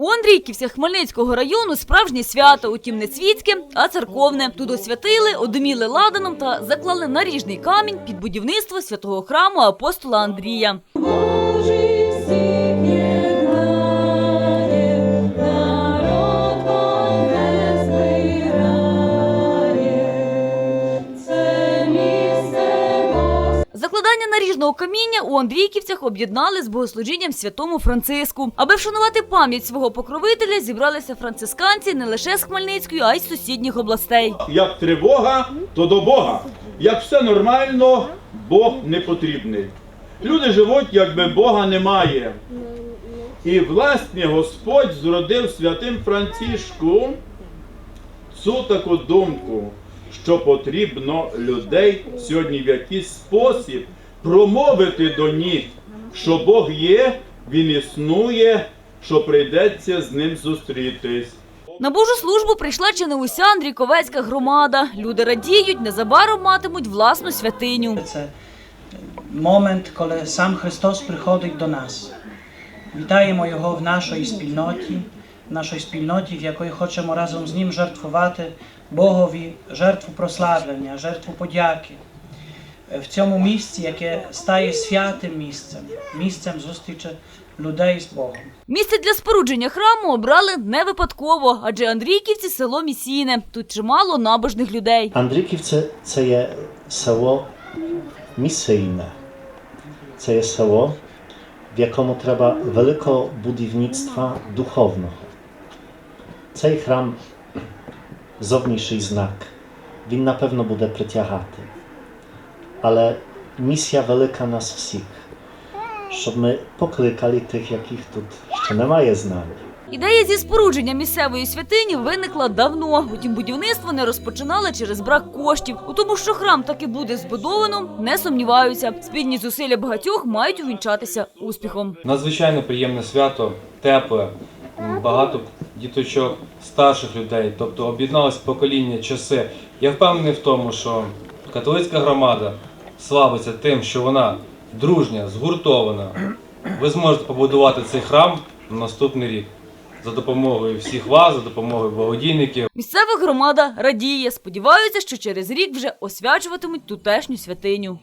У Андрійківцях Хмельницького району справжнє свято, утім не світське, а церковне. Тут освятили, одуміли ладаном та заклали наріжний камінь під будівництво святого храму апостола Андрія. Наріжного каміння у Андрійківцях об'єднали з богослужінням святому Франциску. Аби вшанувати пам'ять свого покровителя, зібралися францисканці не лише з Хмельницької, а й з сусідніх областей. Як тривога, то до Бога. Як все нормально, Бог не потрібний. Люди живуть, якби Бога немає. І власне Господь зродив святим Францишку цю таку думку, що потрібно людей сьогодні в якийсь спосіб промовити до них, що Бог є, Він існує, що прийдеться з ним зустрітись. На Божу службу прийшла чи не уся Андрійковецька громада. Люди радіють, незабаром матимуть власну святиню. Це момент, коли сам Христос приходить до нас. Вітаємо Його в нашій спільноті, в нашій спільноті, в якої хочемо разом з Ним жертвувати Богові жертву прославлення, жертву подяки. В цьому місці, яке стає святим місцем, місцем зустрічі людей з Богом. Місце для спорудження храму обрали не випадково, адже Андрійківці село місійне. Тут чимало набожних людей. Андриківце це є село місійне. Це є село, в якому треба великого будівництва духовного. Цей храм зовнішній знак. Він на pewno буде притягати. Але місія велика нас всіх, щоб ми покликали тих, яких тут ще немає з нами. Ідея зі спорудження місцевої святині виникла давно. Утім, будівництво не розпочинали через брак коштів. У тому, що храм таки буде збудовано, не сумніваються. Спільні зусилля багатьох мають увінчатися успіхом. Надзвичайно приємне свято, тепле, багато діточок, старших людей, тобто об'єдналось покоління, часи. Я впевнений в тому, що католицька громада славиться тим, що вона дружня, згуртована. Ви зможете побудувати цей храм на наступний рік за допомогою всіх вас, за допомогою благодійників. Місцева громада радіє. Сподіваються, що через рік вже освячуватимуть тутешню святиню.